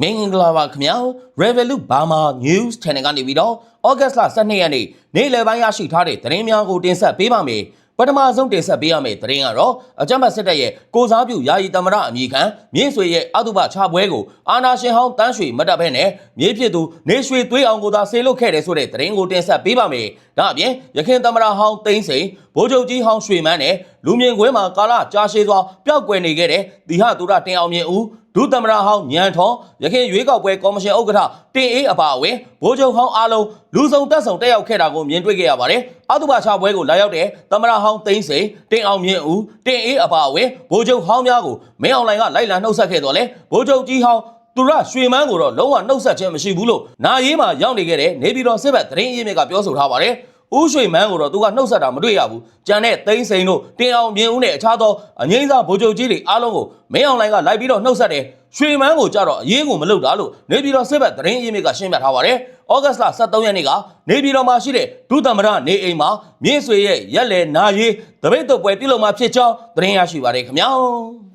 မင်္ဂလာပါခင်ဗျာ Revolut Burma News Channel ကနေပြီးတော့ August လ12ရက်နေ့နေ့လယ်ပိုင်းရရှိထားတဲ့သတင်းများကိုတင်ဆက်ပေးပါမယ်ပထမဆုံးတင်ဆက်ပေးရမယ့်သတင်းကတော့အကြမ်းဖက်စစ်တပ်ရဲ့ကိုစားပြုယာယီသမရအမည်ခံမြင်းဆွေရဲ့အတုပချပွဲကိုအာနာရှင်ဟောင်းတန်းရွှေမတ်တပ်ဖဲနဲ့မြေဖြစ်သူနေရွှေသွေးအောင်ကိုသာဆေးလုတ်ခဲ့တယ်ဆိုတဲ့သတင်းကိုတင်ဆက်ပေးပါမယ်ဒါအပြင်ရခိုင်သမရဟောင်းသိန်းစိန်ဗိုလ်ချုပ်ကြီးဟောင်းရွှေမန်းနဲ့လူမြင့်ကွဲမှာကာလကြာရှည်စွာပျောက်ကွယ်နေခဲ့တဲ့ဒီဟသူရတင်အောင်မြင့်ဦး ဒုသမရဟောင်းညံထွန်ရခိုင်ရွေးကောက်ပွဲကော်မရှင်ဥက္ကဋ္ဌတင်အေးအပါအဝင်ဗိုလ်ချုပ်ဟောင်းအားလုံးလူဆောင်တက်ဆောင်တက်ရောက်ခဲ့တာကိုမြင်တွေ့ခဲ့ရပါတယ်။အတုပါချပွဲကိုလာရောက်တဲ့သမရဟောင်းသိန်းစိန်တင်အောင်မြင့်ဦးတင်အေးအပါအဝင်ဗိုလ်ချုပ်ဟောင်းများကိုမင်းအောင်လှိုင်ကလိုက်လံနှုတ်ဆက်ခဲ့တော့လေဗိုလ်ချုပ်ကြီးဟောင်းသူရရွှေမန်းကိုတော့လုံးဝနှုတ်ဆက်ခြင်းမရှိဘူးလို့နာရေးမှာရောက်နေခဲ့တဲ့နေပြည်တော်စစ်ဘက်သတင်းအရင်းမြစ်ကပြောဆိုထားပါတယ်။ ဦးရွှေမန်းကိုတော့သူကနှုတ်ဆက်တာမတွေ့ရဘူး။ကြံတဲ့သိန်းစိန်တို့တင်အောင်မြင့်ဦးနဲ့အခြားသောအငိမ့်စားဗိုလ်ချုပ်ကြီးတွေအားလုံးကိုမင်းအောင်လှိုင်ကလိုက်ပြီးတော့နှုတ်ဆက်တယ်။ရွှေမန်းကိုကြတော့အရေးကိုမလုပ်တာလို့နေပြည်တော်စစ်ဘက်သတင်းအရင်းမြစ်ကရှင်းပြထားပါတယ်။ဩဂတ်လ23ရက်နေ့ကနေပြည်တော်မှာရှိတဲ့ဒုသမရနေအိမ်မှာမြင့်ဆွေရဲ့ရက်လေနာရေးတပိတ်တုပ်ပွဲပြုလုပ်မှာဖြစ်ကြောင်းသတင်းရရှိပါတယ်ခင်ဗျာ။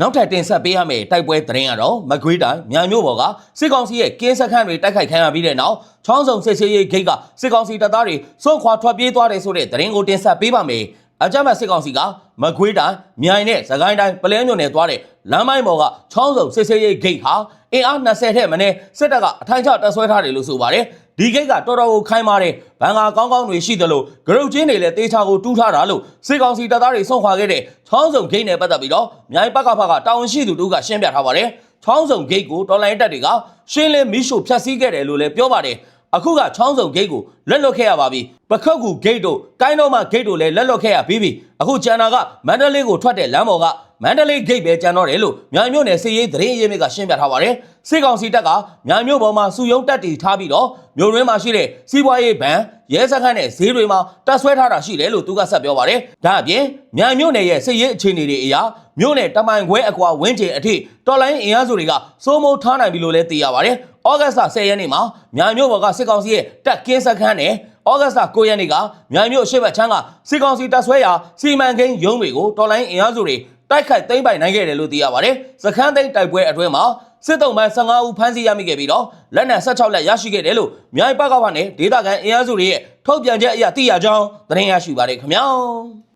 နောက်ထပ်တင်ဆက်ပေးရမယ့်တိုက်ပွဲသတင်းကတော့မကွေးတိုင်းမြန်မြို့ပေါ်ကစစ်ကောင်စီရဲ့ကင်းစခန်းတွေတိုက်ခိုက်ခံရပြီးတဲ့နောက်ချောင်းစုံစစ်ဆေးရေးဂိတ်ကစစ်ကောင်စီတပ်သားတွေစွန့်ခွာထွက်ပြေးသွားတယ်ဆိုတဲ့သတင်းကိုတင်ဆက်ပေးပါမယ်။အကြမ်းဖက်စစ်ကောင်စီကမကွေးတိုင်းမြိုင်နဲ့စကိုင်းတိုင်းပလဲမြို့နယ်သွားတဲ့လမ်းမိုင်းပေါ်ကချောင်းစုံစစ်ဆေးရေးဂိတ်ဟာ အင်အား20ထက်မနည်းစစ်တပ်ကအထိုင်ချတပ်ဆွဲထားတယ်လို့ဆိုပါတယ်။ဒီဂိတ်ကတော်တော်ကိုခိုင်းပါတယ်။ဘန်ကာကောင်းကောင်းတွေရှိသလိုဂရုတ်ချင်းတွေလည်းတေးချာကိုတူးထားတာလို့စစ်ကောင်စီတပ်သားတွေဆုံးခွာခဲ့တဲ့ချောင်းစုံဂိတ်နဲ့ပတ်သက်ပြီးတော့မြိုင်ပကဖကတာဝန်ရှိသူတို့ကရှင်းပြထားပါတယ်။ချောင်းစုံဂိတ်ကိုတော်လိုင်းတပ်တွေကရှင်းလင်းမီးရှို့ဖျက်ဆီးခဲ့တယ်လို့လည်းပြောပါတယ်။အခုကချောင်းစုံဂိတ်ကိုလက်လွတ်ခဲ့ရပါပြီပခုတ်ကူဂိတ်တို့ကိုင်းတော်မဂိတ်တို့လည်းလက်လွတ်ခဲ့ရပြီးပြီအခုကျန်တာကမန္တလေးကိုထွက်တဲ့လမ်းပေါ်က မန္တလေးဂိတ်ပဲကျန်တော့တယ်လို့မြိုင်မြို့နယ်စစ်ရေးသတင်းအရင်းမြစ်ကရှင်းပြထားပါတယ်စစ်ကောင်စီတပ်ကမြိုင်မြို့ပေါ်မှာစုယုံတက်တီထားပြီးတော့မြို့ရင်းမှာရှိတဲ့စီးပွားရေးဘဏ်ရဲစခန်းနဲ့ဈေးတွေမှာတပ်ဆွဲထားတာရှိတယ်လို့သူကဆက်ပြောပါတယ်ဒါအပြင်မြိုင်မြို့နယ်ရဲ့စစ်ရေးအခြေအနေတွေအရမြို့နယ်တမိုင်ခွဲအကွာဝင်းကျင်အထိတော်လိုင်းအင်အားစုတွေကစိုးမိုးထားနိုင်ပြီလို့လည်းသိရပါတယ်ဩဂတ်စ်လ10ရက်နေ့မှာမြိုင်မြို့ပေါ်ကစစ်ကောင်စီရဲ့တပ်ကင်းစခန်းနဲ့ဩဂတ်စ်လ9ရက်နေ့ကမြိုင်မြို့ရှေ့ဘက်ချမ်းကစစ်ကောင်စီတပ်ဆွဲရာစီမံကိန်းရုံးတွေကိုတော်လိုင်းအင်အားစုတွေ တိုက်ခိုက်သိမ်းပိုက်နိုင်ခဲ့တယ်လို့သိရပါတယ်။စခန်းသိမ်းတိုက်ပွဲအတွင်းမှာစစ်တုံးပန်း15ဦးဖမ်းဆီးရမိခဲ့ပြီးတော့လက်နက်16လက်ရရှိခဲ့တယ်လို့မြိုင်ပကဝနဲ့ဒေသခံအင်အားစုတွေရဲ့ထုတ်ပြန်ချက်အရသိရကြောင်းသတင်းရရှိပါတယ်ခင်ဗျာ။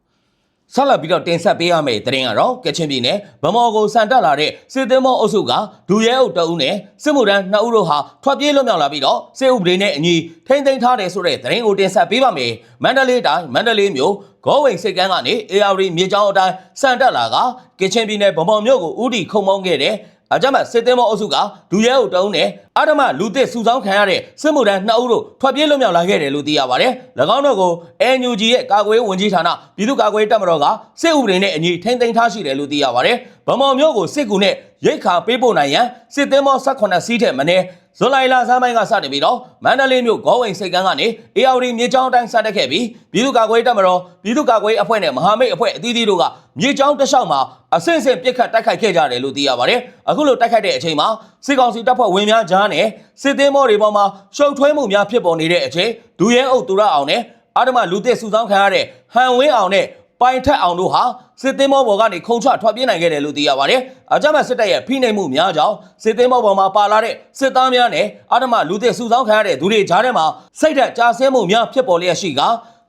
ဆက်လက်ပြီးတော့တင်ဆက်ပေးရမယ့်သတင်းကတော့ကချင်ပြည်နယ်ဗမော်ကိုစံတက်လာတဲ့စစ်သင်းမောအုပ်စုကဒူရဲအုပ်တအုပ်နဲ့စစ်မှုထမ်းနှစ်ဦးတို့ဟာထွက်ပြေးလွတ်မြောက်လာပြီးတော့စစ်ဥပဒေနဲ့အညီထိမ့်သိမ်းထားတယ်ဆိုတဲ့သတင်းကိုတင်ဆက်ပေးပါမယ်။မန္တလေးတိုင်းမန္တလေးမြို့ဂေါ်ဝိန်စိတ်ကန်းကနေ AR မြေကြောင်းအတိုင်းစံတက်လာကကချင်ပြည်နယ်ဗမော်မြို့ကိုဥတီခုံမောင်းခဲ့တဲ့ အကြမ်းဖက်စစ်သည်မောအုပ်စုကဒူရဲအုပ်တုံးနဲ့အာဓမလူသစ်စုဆောင်းခံရတဲ့စစ်မှုထမ်းနှစ်ဦးတို့ထွက်ပြေးလွတ်မြောက်လာခဲ့တယ်လို့သိရပါတယ်။၎င်းတို့ကို NUG ရဲ့ကာကွယ်ရေးဝန်ကြီးဌာနပြည်သူ့ကာကွယ်ရေးတပ်မတော်ကစစ်ဥပဒေနဲ့အညီထိန်းသိမ်းထားရှိတယ်လို့သိရပါတယ်။ ဗမော်မျိုးကိုစစ်ကူနဲ့ရိတ်ခါပေးပို့နိုင်ရန်စစ်သည်မော18စီးထက်မနည်းဇွန်လလဆန်းပိုင်းကစတင်ပြီးတော့မန္တလေးမြို့ဂေါ်ဝိန်စိတ်ကန်းကနေ AR မြေချောင်းအတိုင်းစတက်ခဲ့ပြီးပြည်သူ့ကာကွယ်ရေးတပ်မတော်ပြည်သူ့ကာကွယ်ရေးအဖွဲ့နဲ့မဟာမိတ်အဖွဲ့အသီးသီးတို့ကမြေချောင်းတစ်လျှောက်မှာအဆင့်ဆင့်ပြစ်ခတ်တိုက်ခိုက်ခဲ့ကြတယ်လို့သိရပါတယ်။အခုလိုတိုက်ခိုက်တဲ့အချိန်မှာစစ်ကောင်စီတပ်ဖွဲ့ဝင်များကြားနဲ့စစ်သည်မောတွေပေါ်မှာရှုပ်ထွေးမှုများဖြစ်ပေါ်နေတဲ့အချိန်ဒူရဲအုပ်သူရအောင်နဲ့အာဓမလူသစ်စုဆောင်းခံရတဲ့ဟန်ဝင်းအောင်နဲ့ ပိုင်ထက်အောင်တို့ဟာစစ်သင်းမောပေါ်ကနေခုံချထွက်ပြေးနိုင်ခဲ့တယ်လို့သိရပါတယ်။အကြမ်းဖက်စစ်တပ်ရဲ့ဖိနှိပ်မှုများကြောင့်စစ်သင်းမောပေါ်မှာပါလာတဲ့စစ်သားများနဲ့အာဓမလူသစ်စုဆောင်းခံရတဲ့သူတွေကြားထဲမှာစိတ်ဓာတ်ကြာဆင်းမှုများဖြစ်ပေါ်လျက်ရှိက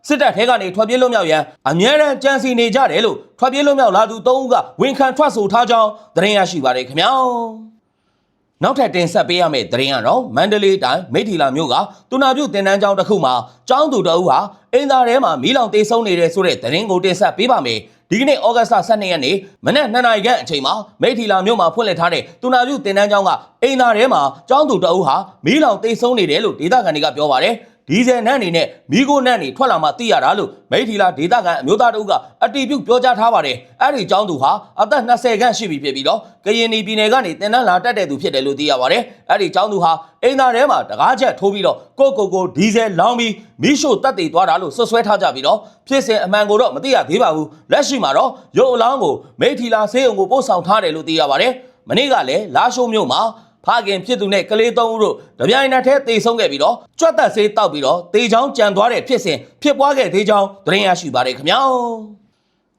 စစ်တပ်ထဲကနေထွက်ပြေးလွတ်မြောက်ရန်အမြဲတမ်းကြံစီနေကြတယ်လို့ထွက်ပြေးလွတ်မြောက်လာသူ၃ဦးကဝန်ခံထွက်ဆိုထားကြောင်းသတင်းရရှိပါတယ်ခင်ဗျာ။ နောက်ထပ်တင်ဆက်ပေးရမယ့်သတင်းကတော့မန္တလေးတိုင်းမိထီလာမြို့ကတူနာပြုတင်တန်းကျောင်းတစ်ခုမှာကျောင်းသူတအုပ်ဟာအင်သာထဲမှာမီးလောင်တေးဆုံးနေတဲ့ဆိုတဲ့သတင်းကိုတင်ဆက်ပေးပါမယ်။ဒီကနေ့ဩဂတ်စ်လ12ရက်နေ့မနက်2နာရီခန့်အချိန်မှာမိထီလာမြို့မှာဖွင့်လှစ်ထားတဲ့တူနာပြုတင်တန်းကျောင်းကအင်သာထဲမှာကျောင်းသူတအုပ်ဟာမီးလောင်တေးဆုံးနေတယ်လို့ဒေသခံတွေကပြောပါတယ်။ ဒီဇယ်နန်းအနေနဲ့မိโก้နန်းနေထွက်လာမှသိရတာလို့မိထီလာဒေသခံအမျိုးသားတို့ကအတီးပြုတ်ပြောကြားထားပါတယ်အဲ့ဒီကျောင်းသူဟာအသက်20ခန့်ရှိပြီဖြစ်ပြီးတော့ကရင်ပြည်နယ်ကနေတင်နန်းလာတက်တဲ့သူဖြစ်တယ်လို့သိရပါတယ်အဲ့ဒီကျောင်းသူဟာအိမ်သားထဲမှာတကားချက်ထိုးပြီးတော့ကိုကိုကိုဒီဇယ်လောင်းပြီးမိရှို့တက်တည်သွားတာလို့ဆွဆွဲထားကြပြီးတော့ဖြစ်စဉ်အမှန်ကိုတော့မသိရသေးပါဘူးလက်ရှိမှာတော့ရုပ်အလောင်းကိုမိထီလာဆေးရုံကိုပို့ဆောင်ထားတယ်လို့သိရပါတယ်မနေ့ကလည်းလာရှိုးမြို့မှာ ဖခင်ဖြစ်သူနဲ့ကလေးသုံးဦးတို့တပြိုင်နက်တည်းတေဆုံးခဲ့ပြီးတော့ကြွက်သက်ဆေးတောက်ပြီးတော့တေချောင်းကြံသွားတဲ့ဖြစ်စဉ်ဖြစ်ပွားခဲ့သေးကြောင်းသတင်းရရှိပါတယ်ခင်ဗျာ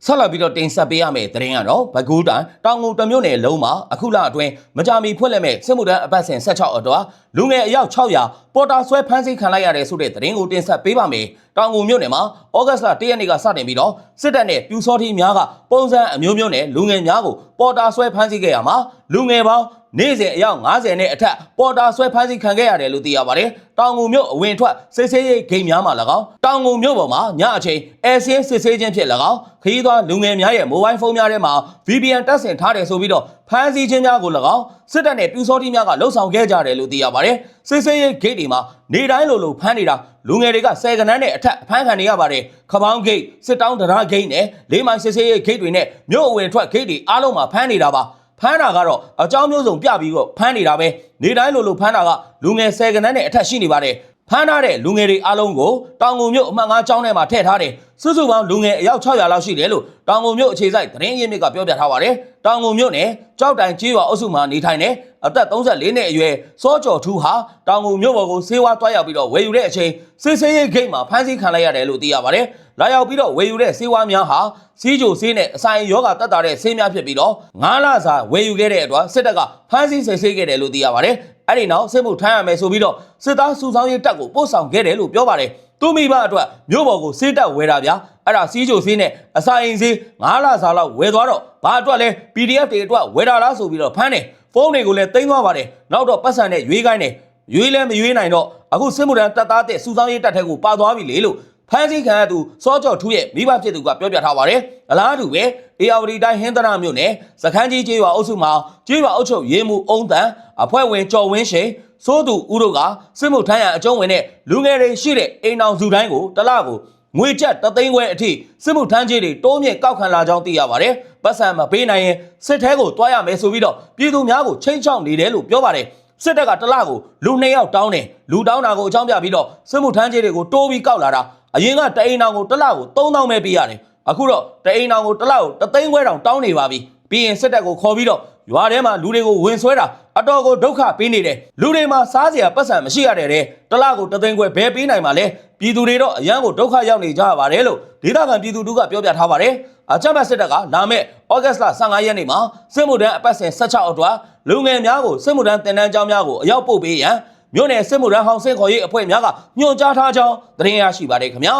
ဆက်လက်ပြီးတော့တင်ဆက်ပေးရမယ့်သတင်းကတော့ဘကူးတန်တောင်ငူတစ်မြို့နယ်လုံးမှာအခုလအတွင်းမကြာမီဖွင့်လှစ်မဲ့စစ်မှုထမ်းအပတ်စဉ်16အတွက် လူငယ်အယောက်600ပေါ်တာဆွဲဖမ်းဆီးခံလိုက်ရတဲ့ဆိုတဲ့သတင်းကိုတင်ဆက်ပေးပါမယ်။တောင်ငူမြို့နယ်မှာဩဂတ်စ်လ1ရက်နေ့ကစတင်ပြီးတော့စစ်တပ်နဲ့ပြူစောထီများကပုံစံအမျိုးမျိုးနဲ့လူငယ်များကိုပေါ်တာဆွဲဖမ်းဆီးခဲ့ရမှာလူငယ်ပေါင်းနေ့စဉ်အယောက်90နဲ့အထက်ပေါ်တာဆွဲဖမ်းဆီးခံခဲ့ရတယ်လို့သိရပါတယ်။တောင်ငူမြို့အဝင်ထွက်စစ်ဆေးရေးဂိမ်းများမှာ၎င်းတောင်ငူမြို့ပေါ်မှာညအချိန်အဲဆင်းစစ်ဆေးခြင်းဖြင့်၎င်းခရီးသွားလူငယ်များရဲ့မိုဘိုင်းဖုန်းများထဲမှာ VPN တပ်ဆင်ထားတယ်ဆိုပြီးတော့ ဖမ်းဆီးခြင်းများကို၎င်းစစ်တပ်နဲ့ပြူစောတိများကလှုပ်ဆောင်ခဲ့ကြတယ်လို့သိရပါတယ်။စစ်ဆေးရေးဂိတ်တွေမှာနေတိုင်းလိုလိုဖမ်းနေတာလူငယ်တွေကဆယ်ကနန်းနဲ့အထက်ဖမ်းခံနေရပါတယ်။ခပောင်းဂိတ်စစ်တောင်းတရားဂိတ်နဲ့လေးမိုင်စစ်ဆေးရေးဂိတ်တွေနဲ့မြို့အဝင်ထွက်ဂိတ်တွေအားလုံးမှာဖမ်းနေတာပါ။ဖမ်းတာကတော့အကြောင်းမျိုးစုံပြပြီးတော့ဖမ်းနေတာပဲနေတိုင်းလိုလိုဖမ်းတာကလူငယ်ဆယ်ကနန်းနဲ့အထက်ရှိနေပါတယ် ဖမ်းထားတဲ့လူငယ်တွေအားလုံးကိုတောင်ငုံမြို့အမှတ်၅ကျောင်းထဲမှာထည့်ထားတယ်စုစုပေါင်းလူငယ်အယောက်600လောက်ရှိတယ်လို့တောင်ငုံမြို့အခြေစိုက်သတင်းရင်းမြစ်ကပြောပြထားပါတယ်တောင်ငုံမြို့နယ်ကြောက်တိုင်ကြီးရွာအုပ်စုမှာနေထိုင်တဲ့အသက်34နှစ်အရွယ်စောကျော်ထူးဟာတောင်ငုံမြို့ပေါ်ကိုဆေးဝါးတွားရောက်ပြီးတော့ဝယ်ယူတဲ့အချိန်စစ်ဆေးရေးဂိတ်မှာဖမ်းဆီးခံလိုက်ရတယ်လို့သိရပါတယ်လာရောက်ပြီးတော့ဝယ်ယူတဲ့ဆေးဝါးများဟာစီးကြိုဆေးနဲ့အဆိုင်ယောဂတက်တာတဲ့ဆေးများဖြစ်ပြီးတော့ငါးလစာဝယ်ယူခဲ့တဲ့အတွက်စစ်တပ်ကဖမ်းဆီးစစ်ဆေးခဲ့တယ်လို့သိရပါတယ်။ အဲ့ဒီနောက်စစ်မှုထမ်းရမယ်ဆိုပြီးတော့စစ်သားစုဆောင်းရေးတပ်ကိုပို့ဆောင်ခဲ့တယ်လို့ပြောပါတယ်။သူမိဘအတွက်မြို့ပေါ်ကိုစေးတက်ဝယ်တာဗျာ။အဲ့ဒါစီးကြိုဆေးနဲ့အဆိုင်ဆေးငါးလစာလောက်ဝယ်သွားတော့ဘာအတွက်လဲ PDF တွေအတွက်ဝယ်တာလားဆိုပြီးတော့ဖမ်းတယ်။ဖုန်းတွေကိုလည်းတင်သွားပါတယ်။နောက်တော့ပတ်စံနဲ့ရွေးခိုင်းတယ်။ရွေးလဲမရွေးနိုင်တော့အခုစစ်မှုထမ်းတပ်သားတဲ့စုဆောင်းရေးတပ်ထဲကိုပါသွားပြီလေလို့ ဖမ်းဆီးခံရသူစောကျော်ထူးရဲ့မိဘဖြစ်သူကပြောပြထားပါတယ်။အလားတူပဲအေယာဝတီတိုင်းဟင်းသရမြို့နယ်စခန်းကြီးကျေးရွာအုပ်စုမှာကျေးရွာအုပ်ချုပ်ရေးမှုအုံးတန်အဖွဲ့ဝင်ကျော်ဝင်းရှိန်စိုးသူဦးတို့ကစစ်မှုထမ်းရန်အကျုံးဝင်တဲ့လူငယ်တွေရှိတဲ့အိမ်အောင်စုတိုင်းကိုတစ်လကိုငွေကျပ်တသိန်းခွဲအထိစစ်မှုထမ်းကြီးတွေတိုးမြင့်ကောက်ခံလာကြောင်းသိရပါတယ်။ပတ်စံမပေးနိုင်ရင်စစ်ထဲကိုတွားရမယ်ဆိုပြီးတော့ပြည်သူများကိုချိန်ချောက်နေတယ်လို့ပြောပါတယ်။စစ်တပ်ကတစ်လကိုလူနှစ်ယောက်တောင်းတယ်လူတောင်းတာကိုအကြောင်းပြပြီးတော့စစ်မှုထမ်းကြီးတွေကိုတိုးပြီးကောက်လာတာ အရင်ကတအိမ်အောင်ကိုတစ်လကို3000ပဲပေးရတယ်အခုတော့တအိမ်အောင်ကိုတစ်လကိုတသိန်းခွဲတောင်တောင်းနေပါပြီပြီးရင်စစ်တပ်ကိုခေါ်ပြီးတော့ရွာထဲမှာလူတွေကိုဝင်ဆွဲတာအတော်ကိုဒုက္ခပေးနေတယ်လူတွေမှာစားစရာပတ်စံမရှိရတဲ့တဲ့တစ်လကိုတသိန်းခွဲဘယ်ပေးနိုင်မှာလဲပြည်သူတွေတော့အရန်ကိုဒုက္ခရောက်နေကြရပါတယ်လို့ဒေသခံပြည်သူတို့ကပြောပြထားပါတယ်အကြမ်းဖက်စစ်တပ်ကလာမဲ့ဩဂတ်စ်လ15ရက်နေ့မှာစစ်မှုထမ်းအပတ်စဉ်16အတွက်လူငယ်များကိုစစ်မှုထမ်းတင်တန်းကျောင်းများကိုအရောက်ပို့ပေးရန် မြို့နယ်စစ်မှုထမ်းဟောင်းစင်ခေါ်ရေးအဖွဲ့များကညွှန်ကြားထားကြောင်းသတင်းရရှိပါတယ်ခင်ဗျာ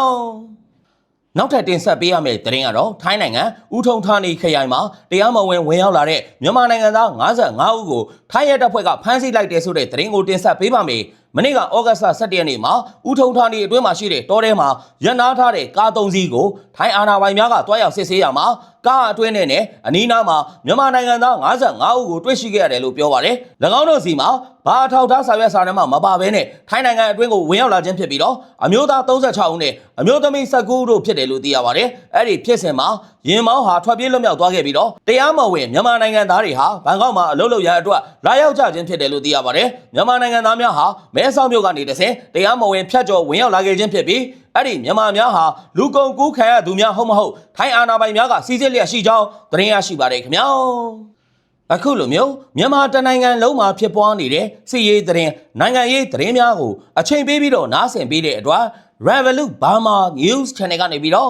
နောက်ထပ်တင်ဆက်ပေးရမယ့်သတင်းကတော့ထိုင်းနိုင်ငံဦးထုံဌာနီခရိုင်မှာတရားမဝင်ဝင်ရောက်လာတဲ့မြန်မာနိုင်ငံသား55ဦးကိုထိုင်းရဲတပ်ဖွဲ့ကဖမ်းဆီးလိုက်တဲ့ဆိုတဲ့သတင်းကိုတင်ဆက်ပေးပါမယ်။မနေ့ကဩဂတ်စ်လ17ရက်နေ့မှာဦးထုံဌာနီအတွင်းမှာရှိတဲ့တောထဲမှာရန်နာထားတဲ့ကား၃စီးကိုထိုင်းအာဏာပိုင်များကတွားရောက်စစ်ဆေးရမှာကားအတွင်းနဲ့နဲ့အနီးနားမှာမြန်မာနိုင်ငံသား55ဦးကိုတွေ့ရှိခဲ့ရတယ်လို့ပြောပါတယ်။၎င်းတို့စီမှာဘာအထောက်ထားစာရွက်စာတမ်းမှမပါဘဲနဲ့ထိုင်းနိုင်ငံအတွင်းကိုဝင်ရောက်လာခြင်းဖြစ်ပြီးတော့အမျိုးသား36ဦးနဲ့အမျိုးသမီး19ဦးတို့ဖြစ်တယ်လို့သိရပါတယ်။အဲ့ဒီဖြစ်စဉ်မှာရင်မောင်းဟာထွက်ပြေးလွတ်မြောက်သွားခဲ့ပြီးတော့တရားမဝင်မြန်မာနိုင်ငံသားတွေဟာဘန်ကောက်မှာအလုပ်လုပ်ရန်အတွက်လာရောက်ကြခြင်းဖြစ်တယ်လို့သိရပါတယ်။မြန်မာနိုင်ငံသားများဟာမဲဆောက်မြို့ကနေတဆင်တရားမဝင်ဖြတ်ကျော်ဝင်ရောက်လာခဲ့ခြင်းဖြစ်ပြီးအဲ့ဒီမြန်မာများဟာလူကုန်ကူးခံရသူများဟုတ်မဟုတ်ထိုင်းအာဏာပိုင်များကစီစစ်လျက်ရှိကြောင်းသတင်းရရှိပါတယ်ခင်ဗျာ။အခုလိုမျိုးမြန်မာတနိုင်ငံလုံးမှာဖြစ်ပွားနေတဲ့စီရေးသတင်းနိုင်ငံရေးသတင်းများကိုအချိန်ပေးပြီးတော့နားဆင်ပေးတဲ့အတွက် Revolut Burma News Channel ကနေပြီးတော့